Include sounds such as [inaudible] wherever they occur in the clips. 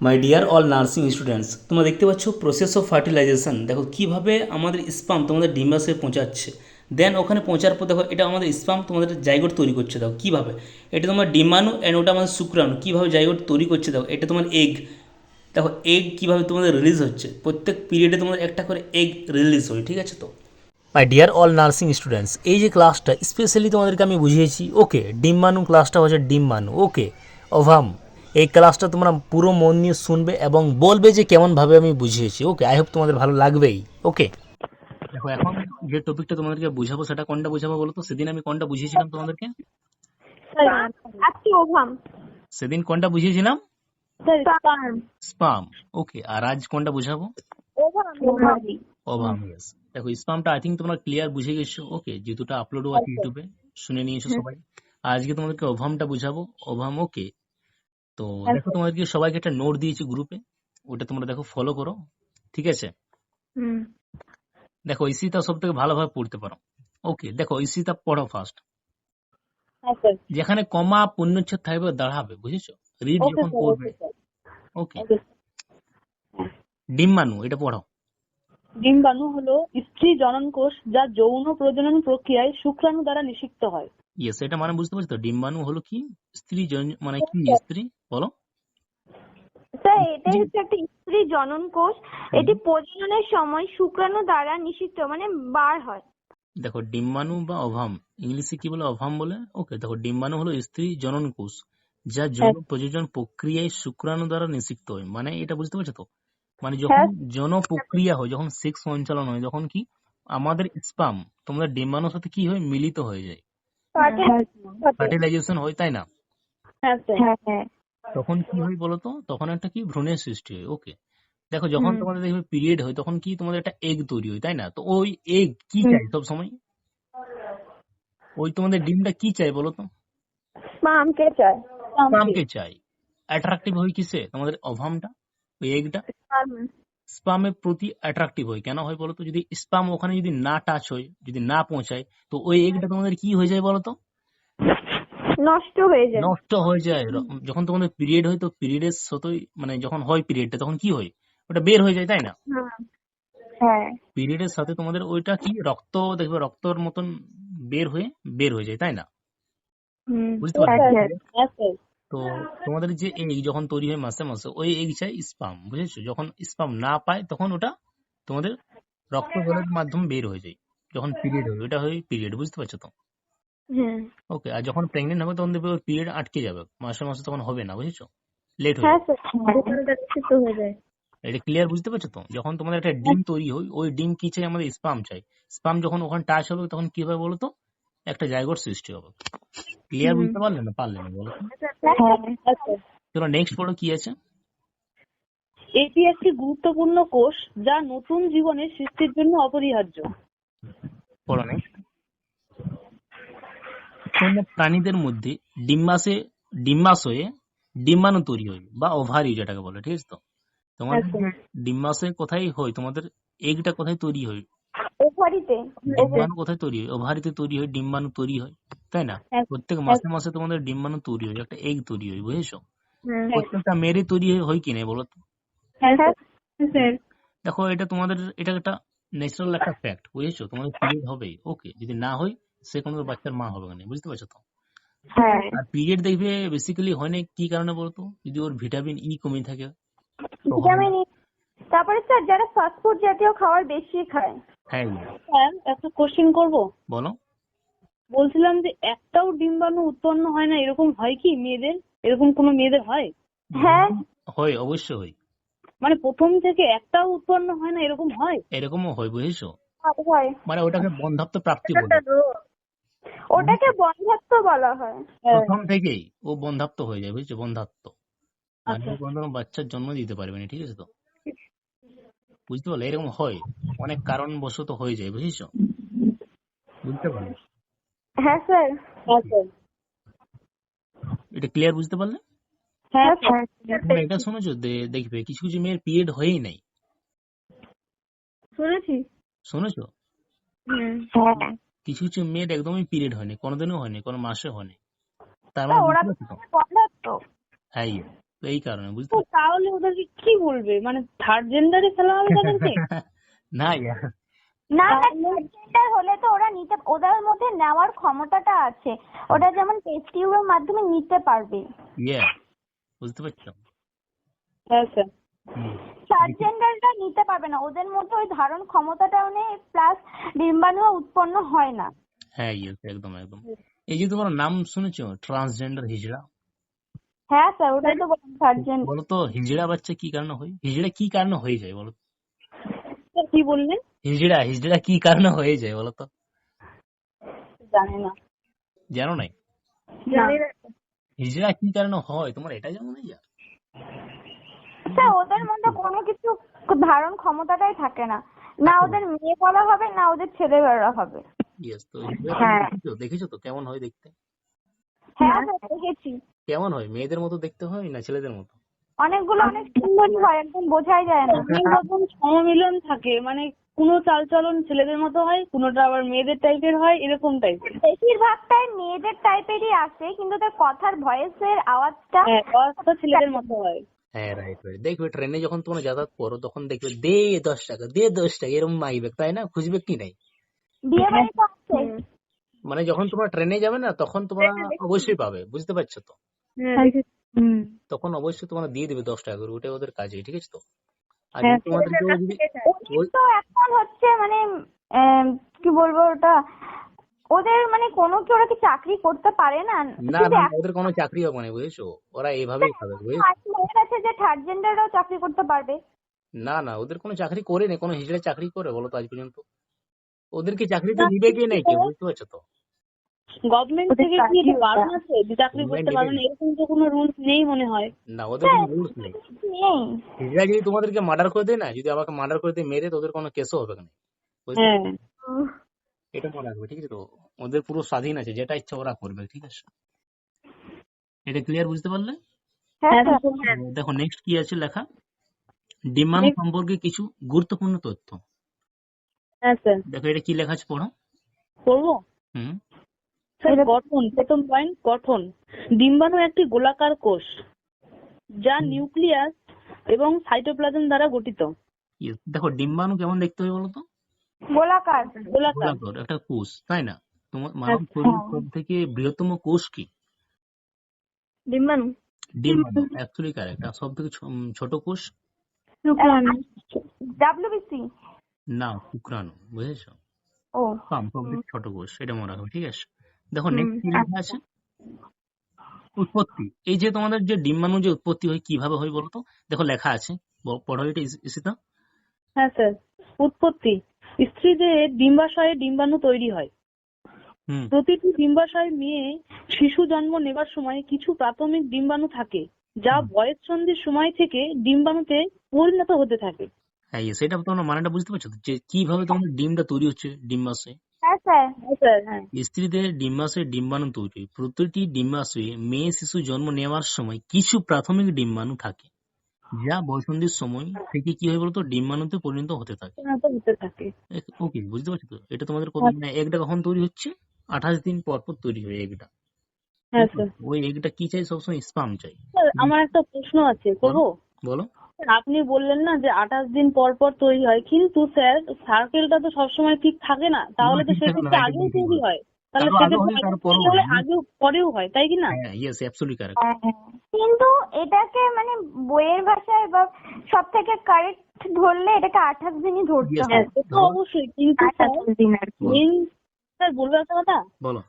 My dear all nursing students তোমরা দেখতে পাচ্ছ প্রসেস অফ ফার্টিলাইজেশন দেখো কীভাবে আমাদের স্পাম তোমাদের ডিম্বাশয়ে পৌঁছাচ্ছে। দেন ওখানে পৌঁছার পর দেখো এটা আমাদের স্পাম তোমাদের জাইগোট তৈরি করছে। দেখো কীভাবে? এটা তোমার ডিম্বাণু অ্যান্ড ওটা আমাদের শুক্রাণু। কীভাবে জাইগোট তৈরি করছে? দেখো এটা তোমার এগ দেখো এগ কীভাবে তোমাদের রিলিজ হচ্ছে? প্রত্যেক পিরিয়ডে তোমাদের একটা করে এগ রিলিজ হয়, ঠিক আছে তো? My dear all nursing students এই যে ক্লাসটা স্পেশালি তোমাদেরকে আমি বুঝিয়েছি। ওকে ডিম্বাণু ক্লাসটা হচ্ছে ডিম্বাণু। ওকে অভাম এই ক্লাসটা তোমরা পুরো মন নিয়ে শুনবে এবং বলবে যে কেমনভাবে আমি বুঝিয়েছি। ওকে আই হোপ তোমাদের ভালো লাগবেই। ওকে দেখো এখন যে টপিকটা তোমাদেরকে বুঝাবো সেটা কোনটা বুঝাবো বলো তো? সেদিন আমি কোনটা বুঝিয়েছিলাম তোমাদেরকে? আজকে ওভাম। সেদিন কোনটা বুঝিয়েছিলাম? স্পাম। ওকে আর আজ কোনটা বুঝাবো? ওভাম ইয়েস দেখো স্পামটা আই থিঙ্ক তোমরা ক্লিয়ার বুঝে গেছো। ওকে যেহেতুটা আপলোডও আছে ইউটিউবে শুনে নিয়েছো সবাই। আজকে তোমাদেরকে ওভামটা বুঝাবো। ওভাম ওকে তো দেখো তোমাদেরকে সবাইকে একটা নোট দিয়েছি গ্রুপে ওটা তোমরা দেখো ফলো করো। ঠিক আছে? দেখো ইসিটা সব থেকে ভালোভাবে পড়তে পারো। ওকে দেখো ইসিটা পড়ো ফার্স্ট হ্যাঁ যেখানে কমা পূর্ণচ্ছেদ থাকবে দাঁড়াবে বুঝেছ? রিড যখন করবে ওকে ডিম্বাণু এটা পড়ো। ডিম্বাণু হলো স্ত্রী জনন কোষ যা যৌন প্রজনন প্রক্রিয়ায় শুক্রাণু দ্বারা নিষিক্ত হয়। ইয়েস এটা মানে বুঝতে পারছ তো? ডিম্বাণু হলো কি? স্ত্রী মানে কি স্ত্রী? বলো। স্যার এটা হচ্ছে একটা স্ত্রী জনন কোষ এটি প্রজননের সময় শুক্রাণু দ্বারা নিষিক্ত মানে বার হয়। দেখো ডিম্বাণু বা অভাম ইংলিশে কি বলে অভাম বলে? ওকে দেখো ডিম্বাণু হলো স্ত্রী জনন কোষ যা যৌন প্রযোজন প্রক্রিয়ায় শুক্রাণু দ্বারা নিষিক্ত হয়। মানে এটা বুঝতে পারছ তো? মানে যখন যৌন প্রক্রিয়া হয় যখন সেক্স সঞ্চালন হয় যখন কি আমাদের স্পাম তোমাদের ডিম্বাণুর সাথে কি হয়? মিলিত হয়ে যায়। ফার্টিলাইজেশন। হয় তাই না? তখন কি হয় বলতো? তখন একটা কি? ভ্রূণের সৃষ্টি হয়। ওকে দেখো যখন তোমাদের দেখবে পিরিয়ড হয় তখন কি তোমাদের একটা এগ তৈরি হয় তাই না? তো ওই এগ কি চাই সব সময় ওই তোমাদের ডিমটা কি চাই বলো তো স্পামকে চায়? স্পামকে চাই অ্যাট্রাকটিভ হয় কিসে? তোমাদের অভামটা ওই এগটা স্পামের প্রতি অ্যাট্রাকটিভ হয়। কেন হয় বলতো? যদি স্পাম ওখানে যদি না টাচ হয় যদি না পৌঁছায় তো ওই এগটা তোমাদের কি হয়ে যায় বলতো? নষ্ট হয়ে যায়। নষ্ট হয়ে যায়। যখন তোমাদের পিরিয়ড হয় তো পিরিয়ডের সাথেই মানে যখন হয় পিরিয়ডটা তখন কি হয়? ওটা বের হয়ে যায় তাই না? হ্যাঁ পিরিয়ডের সাথে তোমাদের ওইটা কি রক্ত দেখবে রক্তর মতন বের হয়ে বের হয়ে যায় তাই না? বুঝতে পারছ হ্যাঁ তো তোমাদের যে এগ যখন তৈরি হয় মাসে মাসে ওই এগ চাই স্পাম বুঝেছ? যখন স্পাম না পায় তখন ওটা তোমাদের রক্ত জলের মাধ্যমে বের হয়ে যায় যখন পিরিয়ড হয়। ওটা হয় পিরিয়ড বুঝতে পারছ তো? ওকে আর যখন প্রেগনেন্ট হবে তখন দেখবে পিরিয়ড আটকে যাবে। মাসে মাসে তখন হবে না বুঝেছ? লেট হয়ে হ্যাঁ যাবে। স্যার তো হয়ে এটা ক্লিয়ার বুঝতে পারছ তো? যখন তোমাদের একটা ডিম তৈরি হয় ওই ডিম কি চাই? আমাদের স্পাম চাই। স্পাম যখন ওখানে টাচ হবে তখন কি হবে বলো তো একটা জায়গার সৃষ্টি হবে। ক্লিয়ার বুঝতে পারলে না? পারলে না বলো তো? হ্যাঁ। হ্যাঁ স্যার চলো নেক্সট পড়ো কি আছে? এটি একটি গুরুত্বপূর্ণ কোষ যা নতুন জীবনের সৃষ্টির জন্য অপরিহার্য। পড়ো নেক্সট কোন প্রাণীদের মধ্যে ডিম্বাশে ডিম্বাশয়ে ডিম্বাণু তৈরি হয় বা ওভারি যেটাকে বলে ঠিক আছে তো? তোমাদের যে ডিম্বাশয় কোথায় হয়? তোমাদের এগটা কোথায় তৈরি হয়? ওভারিতে। ডিম্বাণু কোথায় তৈরি হয়? ওভারিতে তৈরি হয় ডিম্বাণু তৈরি হয় তাই না? হ্যাঁ। প্রত্যেক মাসে মাসে তোমাদের ডিম্বাণু তৈরি হয় একটা এগ তৈরি হয় বুঝেছ? প্রত্যেকটা মেয়েরই তৈরি হয়- হয় কি না বলো তো? হ্যাঁ স্যার। স্যার। দেখো এটা তোমাদের এটা একটা ন্যাচারাল একটা ফ্যাক্ট বুঝেছ? তোমাদের পিরিয়ড হবেই ওকে যদি না হয় সে কোনো বাচ্চার মা হবে না বুঝতে পারছ তো? হ্যাঁ। আর পিরিয়ড দেখবে বেসিক্যালি হয় না কি কারণে বলতো? যদি ওর ভিটামিন ই কমে থাকে হয়। ভিটামিন ই তারপরে স্যার যারা ফাস্টফুড জাতীয় খাবার বেশি খায় হ্যাঁ স্যার একটা কোশ্চেন করব? বলো। বলছিলাম যে একটাও ডিম্বাণু উৎপন্ন হয় না এরকম হয় কি মেয়েদের? এরকম কোনো মেয়েদের হয়? হ্যাঁ। হয় অবশ্যই হয়। মানে প্রথম থেকে একটাও উৎপন্ন হয় না এরকম হয়? এরকমও হয় বুঝেছ? মানে ওটাকে বন্ধাত্ম প্রাপ্তি বলে। ওটাকে বন্ধাত্ম বলা হয়। প্রথম থেকেই ও বন্ধাত্ম হয়ে যায় বুঝছ? বন্ধাত্ম। মানে আচ্ছা। ও কোনোদিনও বাচ্চার জন্ম দিতে পারবে না ঠিক আছে তো? বুঝতে পারলে? এরকম হয়। অনেক কারণবশত হয়ে যায় বুঝেছ? বুঝতে পারলে? হ্যাঁ স্যার। হ্যাঁ স্যার। এটা ক্লিয়ার বুঝতে পারলে? হ্যাঁ হ্যাঁ এটা শুনেছো? দেখবে কিছু কিছু মেয়ের পিরিয়ড হয়েই নাই। শুনেছি। শুনেছো? হুম। হ্যাঁ। কিছু কিছু মেয়ের একদমই পিরিয়ড হয়নি কোনোদিনও হয়নি কোনো মাসে হয়নি। তার মানে বুঝতে পারছ তো? হ্যাঁ তো। এই কারণে বুঝতে তাহলে ওদেরকে কি বলবে? মানে থার্ড জেন্ডারে ফেলা হবে তাদেরকে? [laughs] না না না জেন্ডার হলে তো ওরা নিতে ওদের মধ্যে নেওয়ার ক্ষমতাটা আছে। ওটা যেমন টেস্ট টিউবের মাধ্যমে নিতে পারবে। ইয়ে বুঝতে পারছ হ্যাঁ স্যার জেন্ডারটা নিতে পারবে না। ওদের মধ্যে ওই ধারণ ক্ষমতাটাও নেই প্লাস ডিম্বাণুও উৎপন্ন হয় না। হ্যাঁ ইয়েস একদম একদম। এই যে তোমার নাম শুনেছো? ট্রান্সজেন্ডার হিজড়া? হ্যাঁ স্যার ওটাই তো বললাম থার্ড জেন্ডার বলো তো হিজড়া বাচ্চা কি কারণে হয়? হিজড়া কি কারণে হয়ে যায় বলো কি বললেন হিজড়া হিজড়া কি কারণে হয়ে যায় বলো তো জানি না জানো নাই হিজড়া কি কারণে হয়? তোমার এটা জানো না স্যার ওদের মধ্যে কোনো কিছু ধারণ ক্ষমতাটাই থাকে না। না ওদের মেয়ে বলা হবে না ওদের ছেলে বেড়া হবে। হ্যাঁ। দেখেছ? তো? কেমন হয় দেখতে? হ্যাঁ দেখেছি। কেমন হয়? মেয়েদের মতো দেখতে হয় না ছেলেদের মতো? অনেকগুলো অনেক সুন্দরী হয় একদম বোঝাই যায় না। অনেক রকম সমমিলন থাকে। মানে কোনো চালচলন ছেলেদের মতো হয় কোনোটা আবার মেয়েদের টাইপের হয় এরকম টাইপের বেশিরভাগটাই মেয়েদের টাইপেরই আসে কিন্তু তার কথার ভয়েসের আওয়াজটা হ্যাঁ আওয়াজটা ছেলেদের মতো হয়। হ্যাঁ রাইট রাইট দেখবে ট্রেনে যখন তোমরা যাতায়াত করো তখন দেখবে দে দশ টাকা দে দশ টাকা এরকম মাইবে তাই না? খুঁজবে কি নাই? মানে যখন তোমরা ট্রেনে যাবে না তখন তোমরা অবশ্যই পাবে বুঝতে পারছ তো? হুম। তখন অবশ্যই তোমরা দিয়ে দিবে দশ টাকা করে ওটাই ওদের কাজে ঠিক আছে তো? আর হ্যাঁ, যদি এখন হচ্ছে মানে কি বলব ওটা? ওদের মানে কোনো কি ওরা কি চাকরি করতে পারে না? না না ওদের কোনো চাকরি হবে না বুঝেছ? ওরা এইভাবেই খাবে বুঝেছ? হয়ে যে থার্ড জেন্ডাররাও চাকরি করতে পারবে। না না ওদের কোনো চাকরি করে নেই কোনো হিজড়ে চাকরি করে বলো তো আজ পর্যন্ত। ওদেরকে চাকরিতে নিবে কি নাই কেউ বুঝতে পারছ তো? গভর্নমেন্ট থেকে কি বারণ আছে? যে চাকরি করতে পারবে না এরকম তো কোনো রুলস নেই মনে হয়। না ওদের কোনো রুলস নেই। হিজড়া যদি তোমাদেরকে মার্ডার করে দেয় না যদি আমাকে মার্ডার করে দিয়ে মেরে তো ওদের কোনো কেসও হবে না বুঝতে হ্যাঁ। এটা মনে রাখবে ঠিক আছে তো? ওদের পুরো স্বাধীন আছে যেটা ইচ্ছা ওরা করবে ঠিক আছে? এটা ক্লিয়ার বুঝতে পারলে? হ্যাঁ হ্যাঁ, দেখো নেক্সট কি আছে লেখা? ডিমান্ড সম্পর্কে কিছু গুরুত্বপূর্ণ তথ্য। হ্যাঁ দেখো এটা কি লেখা আছে? পড়ো। পড়ব? হুম। স্যার গঠন প্রথম পয়েন্ট গঠন। ডিম্বাণু একটি গোলাকার কোষ যা নিউক্লিয়াস এবং সাইটোপ্লাজম দ্বারা গঠিত। ইয়ে, দেখো ডিম্বাণু কেমন দেখতে হয় বলো তো? গোলাকার। গোলাকার। গোলাকার একটা কোষ তাই না? তোমার মানব শরীর সব থেকে বৃহত্তম কোষ কি? ডিম্বাণু। ডিম্বাণু অ্যাকচুয়ালি কারেক্ট আর সব থেকে ছোট কোষ? ডাব্লিউবিসি না শুক্রাণু বুঝেছ? ও। কম সব থেকে ছোট কোষ এটা মনে রাখো ঠিক আছে? দেখো নেক্সট কি লেখা আছে। উৎপত্তি। এই যে তোমাদের যে ডিম্বাণু যে উৎপত্তি হয় কীভাবে হয় বলো তো দেখো লেখা আছে। পড়ো এটা ইসিতা। হ্যাঁ স্যার। উৎপত্তি। স্ত্রীদের ডিম্বাশয়ে ডিম্বাণু তৈরি হয়। প্রতিটি ডিম্বাশয় মেয়ে শিশু জন্ম নেবার সময় কিছু প্রাথমিক ডিম্বাণু থাকে যা বয়ঃসন্ধির সময় থেকে ডিম্বাণুতে পরিণত হতে থাকে। হ্যাঁ সেটা তোমরা মানেটা বুঝতে পারছ যে কীভাবে তোমাদের ডিমটা তৈরি হচ্ছে ডিম্বাশয়ে? হ্যাঁ হ্যাঁ। স্ত্রীদের ডিম্বাশয়ে ডিম্বাণু তৈরি হয়। প্রতিটি ডিম্বাশয়ে মেয়ে শিশু জন্ম নেওয়ার সময় কিছু প্রাথমিক ডিম্বাণু থাকে। যা বয়সন্ধির সময় থেকে কি হয় বলতো? ডিম্বাণুতে পরিণত হতে থাকে। পরিণত হতে থাকে। ওকে বুঝতে পারছ তো? এটা তোমাদের কত মানে এগটা কখন তৈরি হচ্ছে? আঠাশ দিন পর পর তৈরি হয় এগটা হ্যাঁ স্যার ওই এগটা কি চাই? সবসময় স্পাম চাই। আমার একটা প্রশ্ন আছে করব? বলো। আপনি বললেন না যে আঠাশ দিন পর পর তৈরি হয় কিন্তু স্যার সার্কেলটা তো সবসময় ঠিক থাকে না। তাহলে তো সেক্ষেত্রে ঠিক তৈরি হয়। হয়, হয়। পরেও হয় তাই কি না? হ্যাঁ কারেক্ট কিন্তু এটাকে মানে বইয়ের ভাষায় বা সব থেকে কারেক্ট ধরলে এটাকে আঠাশ দিনই ধরতে হবে। হ্যাঁ সে তো অবশ্যই কিন্তু স্যার দিন আর কি। স্যার বলব একটা কথা? বলো।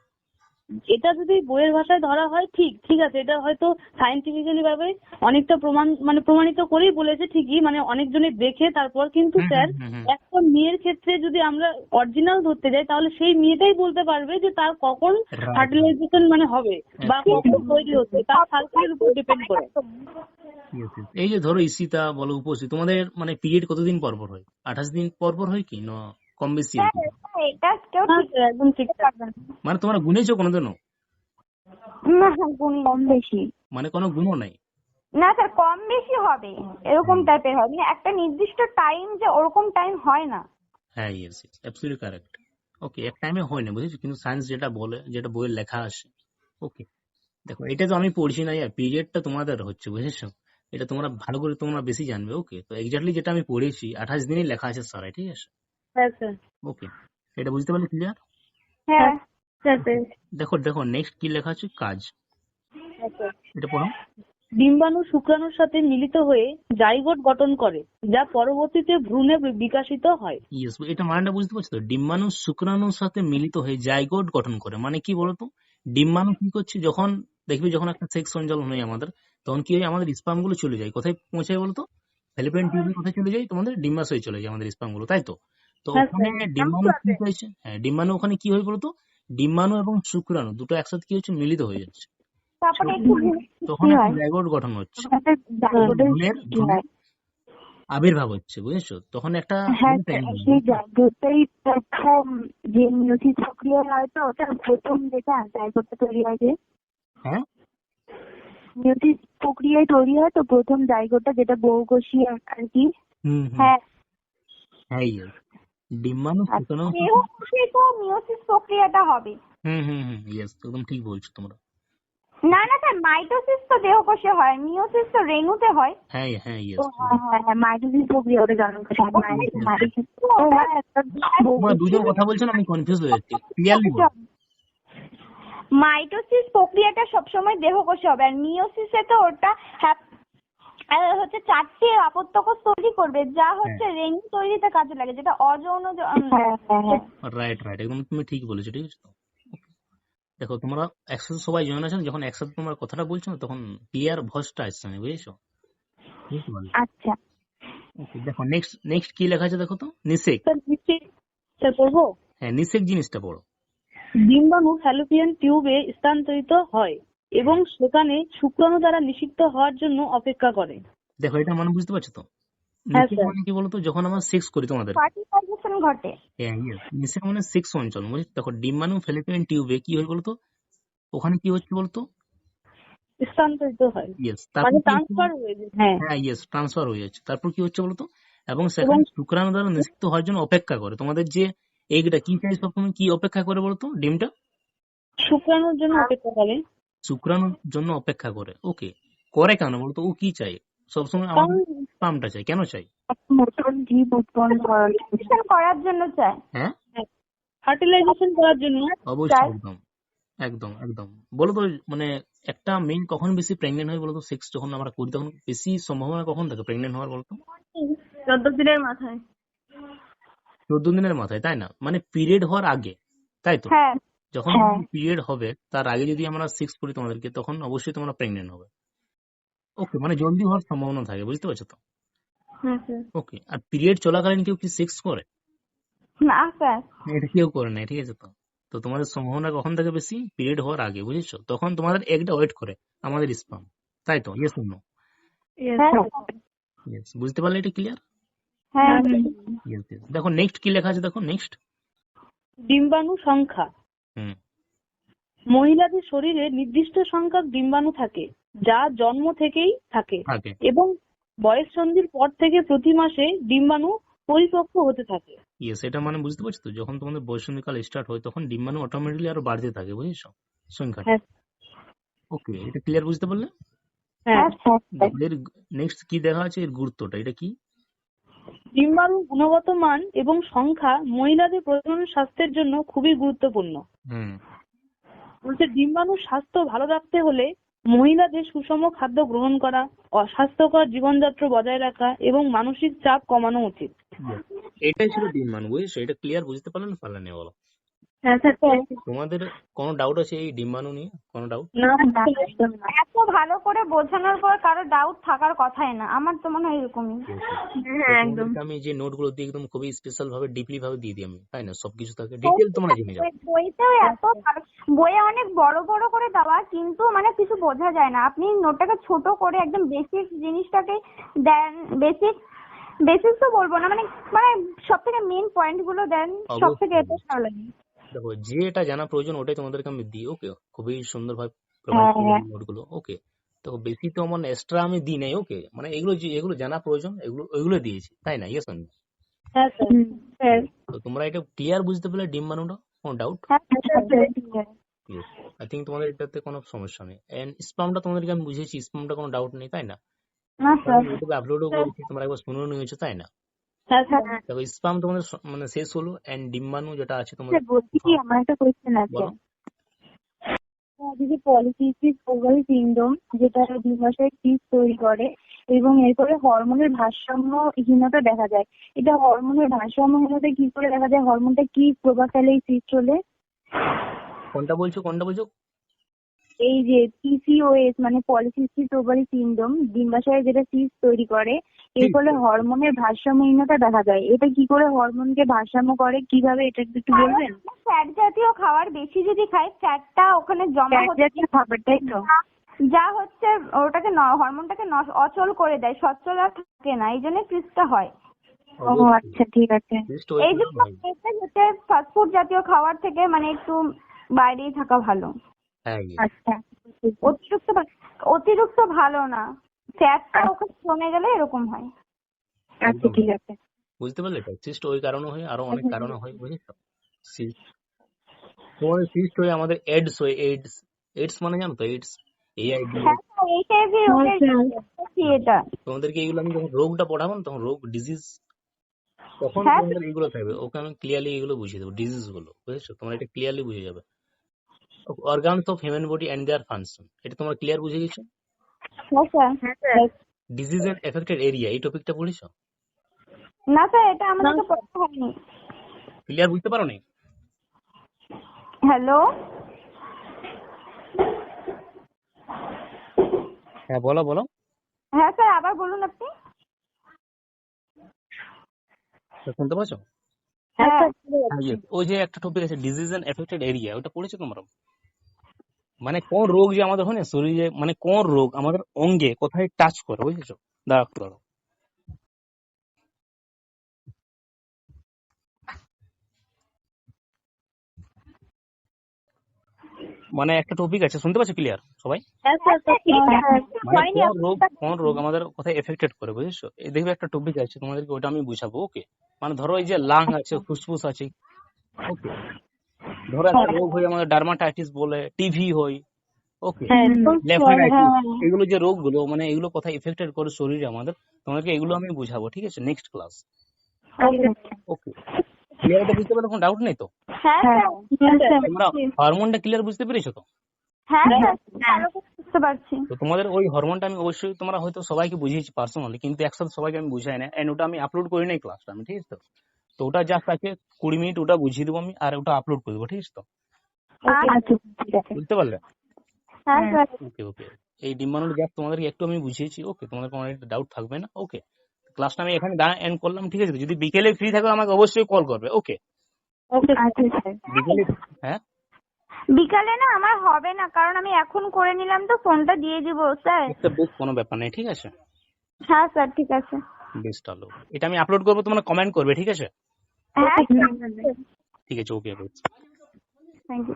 এটা যদি বইয়ের ভাষায় ধরা হয় ঠিক ঠিক আছে এটা হয়তো সায়েন্টিফিক্যালি ভাবে অনেকটা প্রমাণ মানে প্রমাণিত করেই বলেছে ঠিকই মানে অনেকজনে দেখে তারপর কিন্তু স্যার। একটা মেয়ের ক্ষেত্রে যদি আমরা অরিজিনাল ধরতে যাই তাহলে সেই মেয়েটাই বলতে পারবে যে তার কখন. ফার্টিলাইজেশন মানে হবে বা কখন তৈরি হচ্ছে তার সার্কেলের উপর ডিপেন্ড করে. এই যে ধরো ইসিতা বলো উপস্থিত তোমাদের মানে পিরিয়ড কতদিন পর পর হয় আঠাশ দিন পর পর হয় কি না কম বেশি? হ্যাঁ, এটা কেউ হ্যাঁ ঠিক একদম ঠিক পারবে না মানে তোমরা গুনেছো কোনোদিনও না গুণ কম বেশি। মানে কোনো গুণও নাই? না স্যার কম বেশি হবে এরকম টাইপের হবে। মানে একটা নির্দিষ্ট টাইম যে ওরকম টাইম হয় না। হ্যাঁ yes yes absolutely correct okay এক টাইমে হয় না বুঝেছ? কিন্তু সায়েন্স যেটা বলে যেটা বইয়ে লেখা আছে। ওকে দেখো এটা তো আমি পড়ছি না ইয়ার পিরিয়ডটা তোমাদের হচ্ছে বুঝেছ? এটা তোমরা ভালো করে তোমরা বেশি জানবে ওকে তো এক্স্যাক্টলি যেটা আমি পড়েছি আঠাশ দিনই লেখা আছে সারাই ঠিক আছে? হ্যাঁ স্যার ওকে এটা বুঝতে পারলে ক্লিয়ার হ্যাঁ স্যার দেখো দেখো নেক্সট কি লেখা আছে? কাজ। এটা পড়ো। ডিম্বাণু শুক্রাণুর সাথে মিলিত হয়ে জাইগোট গঠন করে যা পরবর্তীতে ভ্রূণে বিকাশিত হয়। ইয়েস এটা মানেটা বুঝতে পারছ তো? ডিম্বাণু শুক্রাণুর সাথে মিলিত হয়ে জাইগোট গঠন করে মানে কি বলতো? ডিম্বাণু কি করছে? যখন দেখবি যখন একটা সেক্স সঞ্চালন হয় আমাদের তখন কি হয়? আমাদের স্পামগুলো চলে যায়। কোথায় পৌঁছায় বলতো? ফেলিপেন টিউবে কোথায় চলে যায়? তোমাদের ডিম্বাশয়ে চলে যায় আমাদের স্পামগুলো তাই তো? তো হ্যাঁ, ওখানে ডিম্বাণু কি হয়েছে? হ্যাঁ ডিম্বাণু ওখানে কি হয় বলতো? ডিম্বাণু এবং শুক্রাণু দুটো একসাথে কি হচ্ছে? মিলিত হয়ে যাচ্ছে। তারপরে তখন জাইগোট গঠন হচ্ছে। আবির্ভাব হচ্ছে বুঝেছ? তখন একটা হ্যাঁ। সেই প্রথম যে মিউসিস প্রক্রিয়া হয় তো ওটা প্রথম যেটা জায়গাটা তৈরি হয় যে হ্যাঁ? মিউসিস প্রক্রিয়ায় তৈরি হয় তো প্রথম জায়গাটা যেটা বহুকোষী আর কি। হ্যাঁ। হ্যাঁ ডিম্বাণু দেহকোষে তো মিউসিস প্রক্রিয়াটা হবে। হুম হুম হুম ইয়েস একদম ঠিক বলছো তোমরা। না না স্যার মাইটোসিস তো দেহকোষে হয় মিওসিস তো রেণুতে হয়। হ্যাঁ হ্যাঁ ইয়েস হ্যাঁ হ্যাঁ হ্যাঁ মাইটোসিস প্রক্রিয়া ওটা মাইটোসিস তোমরা দুজন কথা বলছো না আমি কনফিউজ হয়ে যাচ্ছি। ক্লিয়ারলি মাইটোসিস প্রক্রিয়াটা সবসময় দেহকোষে হবে আর মিওসিসে তো ওটা আহ, হচ্ছে চারটি আপত্যকোষ তৈরি করবে। যা হচ্ছে রেণু তৈরিতে কাজে লাগে যেটা অযৌন রাইট রাইট একদম তুমি ঠিক বলেছ ঠিক আছে? দেখো তোমরা একসাথে সবাই জয়েন আছো না, যখন একসাথে তোমার কথাটা বলছো না তখন ক্লিয়ার ভয়েসটা আসছে না বুঝেছ? আচ্ছা। দেখো নেক্সট নেক্সট কি লেখা আছে দেখো তো? নিষেক। স্যার নিশ্চয়ই স্যার পড়ব? হ্যাঁ নিষেক জিনিসটা পড়ো। ডিম্বাণু ফ্যালোপিয়ান টিউবে স্থানান্তরিত হয়। এবং সেখানে শুক্রাণু দ্বারা নিষিক্ত হওয়ার জন্য অপেক্ষা করে। দেখো এটা মানে বুঝতে পারছ তো? হ্যাঁ। মানে কি বলতো? যখন আমরা সেক্স করি তোমাদের। ঘটে। হ্যাঁ নিষেক মানে সেক্স অঞ্চল বুঝছ দেখো ডিম্বাণু ফেলিপিয়ান টিউবে। কি হয় বলতো? ওখানে কি হচ্ছে বলতো? স্থানান্তরিত হয়। মানে তারপর কি হচ্ছে ট্রান্সফার হয়ে হ্যাঁ। হ্যাঁ ইয়েস ট্রান্সফার হয়ে যাচ্ছে। তারপর কি হচ্ছে বলতো? এবং সেখানে শুক্রাণু দ্বারা নিষিক্ত হওয়ার জন্য অপেক্ষা করে। তোমাদের যে এগটা কি চাই সবসময়? কি অপেক্ষা করে বলতো? ডিমটা? শুক্রাণুর জন্য অপেক্ষা করে। শুক্রাণুর জন্য অপেক্ষা করে। ওকে করে কেন? বলতো ও কি চাই সবসময় কারণ আমাদের স্পামটা চাই কেন চাই করার জন্য চায়। হ্যাঁ? ফার্টিলাইজেশন করার জন্য অবশ্যই একদম। একদম একদম। বলো তো মানে একটা মেন কখন বেশি প্রেগনেন্ট হয় বলতো? সেক্স যখন আমরা করি তখন বেশি সম্ভাবনা কখন থাকে প্রেগনেন্ট হওয়ার বলতো? চোদ্দ দিনের মাথায়। চোদ্দ দিনের মাথায় তাই না? মানে পিরিয়ড হওয়ার আগে তাই তো? হ্যাঁ। যখন হ্যাঁ। পিরিয়ড হবে তার আগে যদি আমরা সিক্স করি তোমাদেরকে তখন অবশ্যই তোমরা প্রেগনেন্ট হবে। ওকে মানে জলদি হওয়ার সম্ভাবনা থাকে বুঝতে পারছ তো? হ্যাঁ ওকে আর পিরিয়ড চলাকালীন কেউ কি সেক্স করে? না স্যার। এটা কেউ করে না ঠিক আছে তো? তো তোমাদের সম্ভাবনা কখন থাকে বেশি? পিরিয়ড হওয়ার আগে বুঝেছ? তখন তোমাদের একটা ওয়েট করে আমাদের স্পাম তাই তো? ইয়েস নো হ্যাঁ ইয়েস বুঝতে পারলে এটা ক্লিয়ার হ্যাঁ ইয়েস দেখো নেক্সট কি লেখা আছে দেখো নেক্সট ডিম্বাণু সংখ্যা। মহিলাদের শরীরে নির্দিষ্ট সংখ্যক ডিম্বাণু থাকে যা জন্ম থেকেই থাকে এবং বয়স সন্ধির পর থেকে প্রতি মাসে ডিম্বাণু পরিপক্ক হতে থাকে। ইয়েস এটা মানে বুঝতে পারছ তো যখন তোমাদের বয়সন্ধিকাল স্টার্ট হয় তখন ডিম্বাণু অটোমেটিকলি আরও বাড়তে থাকে বুঝেছ? সংখ্যাটা হ্যাঁ। ওকে এটা ক্লিয়ার বুঝতে পারলে? হ্যাঁ। নেক্সট কি দেখা আছে? এর গুরুত্বটা এটা কি? ডিম্বাণুর গুণগত মান এবং সংখ্যা মহিলাদের প্রজনন স্বাস্থ্যের জন্য খুবই গুরুত্বপূর্ণ। হুম। বলছে ডিম্বাণুর স্বাস্থ্য ভালো রাখতে হলে মহিলাদের সুষম খাদ্য গ্রহণ করা অস্বাস্থ্যকর জীবনযাত্রা বজায় রাখা এবং মানসিক চাপ কমানো উচিত. এটাই ছিল ডিম্বাণু বুঝেছ? এটা ক্লিয়ার বুঝতে পারলে না পারলে না বলো। হ্যাঁ স্যার তোমাদের কোনো ডাউট আছে এই ডিম্বাণু নিয়ে? কোনো ডাউট না এত ভালো করে বোঝানোর পর কারও ডাউট থাকার কথাই না। আমার তো মনে হয় এরকমই। হ্যাঁ একদম। আমি যে নোটগুলো দিই একদম খুবই স্পেশাল ভাবে ডিপলি ভাবে দিয়ে দিই আমি। তাই না? সবকিছু থাকে। ডিটেল তোমরা জেনে যাও। বইতেও এত বইয়ে অনেক বড় বড় করে দেওয়া কিন্তু মানে কিছু বোঝা যায় না। আপনি নোটটাকে ছোট করে একদম বেসিক জিনিসটাকে দেন বেসিক বেসিক তো বলব না। মানে মানে সব থেকে মেন পয়েন্টগুলো দেন সব থেকে এটা ভালো লাগে। দেখো যে এটা জানা প্রয়োজন ওটাই তোমাদেরকে আমি দিই ওকে খুবই সুন্দর ভাবে হ্যাঁ, প্রোভাইড হ্যাঁ। করি নোটগুলো ওকে তো বেশি তো আমার এক্সট্রা আমি দিই নাই ওকে মানে এগুলো যে এগুলো জানা প্রয়োজন এগুলো ওইগুলো দিয়েছি তাই না? ইয়েস হ্যাঁ স্যার তো তোমরা এটা ক্লিয়ার বুঝতে পারলে ডিম ডিম্বাণুটা কোনো ডাউট আই থিঙ্ক তোমাদের এটাতে কোনো সমস্যা নেই। এন্ড স্পামটা তোমাদেরকে আমি বুঝিয়েছি স্পামটা কোনো ডাউট নেই তাই না? না স্যার ইউটিউবে আপলোডও করেছি তোমরা একবার শুনেও নিয়েছো তাই না? হ্যাঁ দেখো স্পাম তোমাদের মানে শেষ হলো এন্ড ডিম্বাণু যেটা আছে তোমাদের বলছি কি আমার একটা কোয়েশ্চেন আছে। বলো। যে পলিসিস্টিক ওভারি সিনড্রোম যেটা ডিম্বাশয়ের সিস্ট তৈরি করে এবং এরপরে হরমোনের ভারসাম্যহীনতা দেখা যায় এটা হরমোনের ভারসাম্যহীনতা কি করে দেখা যায়? হরমোনটা কি প্রভাব ফেলে এই সিস্ট হলে কোনটা বলছো কোনটা বলছো এই যে পিসিওএস মানে পলিসিস্টিক ওভারি সিনড্রোম ডিম্বাশয়ে যেটা সিস্ট তৈরি করে এর ফলে হরমোনের ভারসাম্যহীনতা দেখা যায়। এটা কি করে হরমোনকে ভারসাম্য করে? কীভাবে এটা একটু বলবেন? ফ্যাট জাতীয় খাবার বেশি যদি খাই ফ্যাটটা ওখানে জমা ফ্যাট হতে জাতীয় খাবার তাই তো? যা হচ্ছে ওটাকে হরমোনটাকে অচল করে দেয় সচ্ছল আর থাকে না এই জন্য ক্রিস্টটা হয়। ও আচ্ছা ঠিক আছে। এই জন্য হচ্ছে ফাস্টফুড জাতীয় খাবার থেকে মানে একটু বাইরেই থাকা ভালো। আচ্ছা অতিরিক্ত অতিরিক্ত ভালো না। ফ্যাটটা ওখানে কমে গেলে এরকম হয়। আচ্ছা ঠিক আছে। বুঝতে পারলে? তো সিস্ট ওই কারণে হয় আরও অনেক কারণে হয় বুঝেছ? সিস্ট তোমাদের সিস্ট হয়ে আমাদের এডস হয় এডস এডস মানে জানো তো? এডস এআইডি হ্যাঁ দেখেছি এটা। তোমাদেরকে এগুলো আমি যখন রোগটা পড়াবো না তখন রোগ ডিজিজ তখন হ্যাঁ। তোমাদের এগুলো থাকবে। ওকে আমি ক্লিয়ারলি এগুলো বুঝিয়ে দেবো ডিজিজগুলো বুঝেছ? তোমরা এটা ক্লিয়ারলি বুঝে যাবে। Organs of human body and their function এটা তোমরা ক্লিয়ার বুঝে গেছো? হ্যাঁ ডিজিজ এন্ড এফেক্টেড এরিয়া এই টপিকটা পড়েছো? না স্যার এটা আমাদেরকে পড়তে হয়নি। ক্লিয়ার বুঝতে পারো নি? হ্যালো? হ্যাঁ বলো বলো। হ্যাঁ স্যার আবার বলুন আপনি। শুনতে পাচ্ছ হ্যাঁ ওই যে একটা টপিক আছে ডিজিজ এন্ড এফেক্টেড এরিয়া ওটা পড়েছো তোমরা? মানে কোন রোগ যে আমাদের হয় না শরীরে মানে কোন রোগ আমাদের অঙ্গে কোথায় টাচ করে বুঝেছ? একটু দাঁড়াও। মানে একটা টপিক আছে শুনতে পাচ্ছ ক্লিয়ার সবাই? হ্যাঁ স্যার স্যার মানে কোন রোগ কোন রোগ আমাদের কোথায় এফেক্টেড করে বুঝেছ? এই দেখবে একটা টপিক আছে তোমাদেরকে ওটা আমি বুঝাবো ওকে মানে ধরো এই যে লাং আছে ফুসফুস আছে ওকে ধরো একটা রোগ হয় আমাদের ডার্মাটাইটিস বলে টিভি হয় ওকে হ্যাঁ। লেফারাইটিস এগুলো যে রোগগুলো মানে এগুলো কোথায় এফেক্টেড করে শরীরে আমাদের তোমাদেরকে এগুলো আমি বুঝাবো ঠিক আছে? নেক্সট ক্লাস ওকে ক্লিয়ার এটা বুঝতে পারলে কোনো ডাউট নেই তো? হ্যাঁ তোমরা হরমোনটা ক্লিয়ার বুঝতে পেরেছ তো? হ্যাঁ স্যার ভালো করে বুঝতে পারছি। তো তোমাদের ওই হরমোনটা আমি অবশ্যই তোমরা হয়তো সবাইকে বুঝিয়েছি পার্সোনালি কিন্তু একসাথে সবাইকে আমি বুঝাই না এন্ড ওটা আমি আপলোড করি নাই ক্লাসটা আমি ঠিক আছে? তো তো ওটা জাস্ট আছে কুড়ি মিনিট ওটা বুঝিয়ে দেবো আমি আর ওটা আপলোড করে দেবো ঠিক আছে তো? আচ্ছা আছে। বুঝতে পারলে? হ্যাঁ ওকে ওকে এই ডিম্বাণুর গ্যাপ তোমাদেরকে একটু আমি বুঝিয়েছি ওকে তোমাদের কোনো ডাউট থাকবে না ওকে ক্লাসটা আমি এখানে দাঁড়া এন্ড করলাম ঠিক আছে? যদি বিকেলে ফ্রি থাকো আমাকে অবশ্যই কল করবে ওকে ওকে আচ্ছা বিকেলে হ্যাঁ? বিকালে না আমার হবে না কারণ আমি এখন করে নিলাম তো ফোনটা দিয়ে দিব স্যার। বেশ কোনো ব্যাপার নেই ঠিক আছে? হ্যাঁ স্যার ঠিক আছে। বেশ তাহলে এটা আমি আপলোড করব তোমরা কমেন্ট করবে ঠিক আছে? হ্যাঁ ঠিক আছে ওকে থ্যাংক ইউ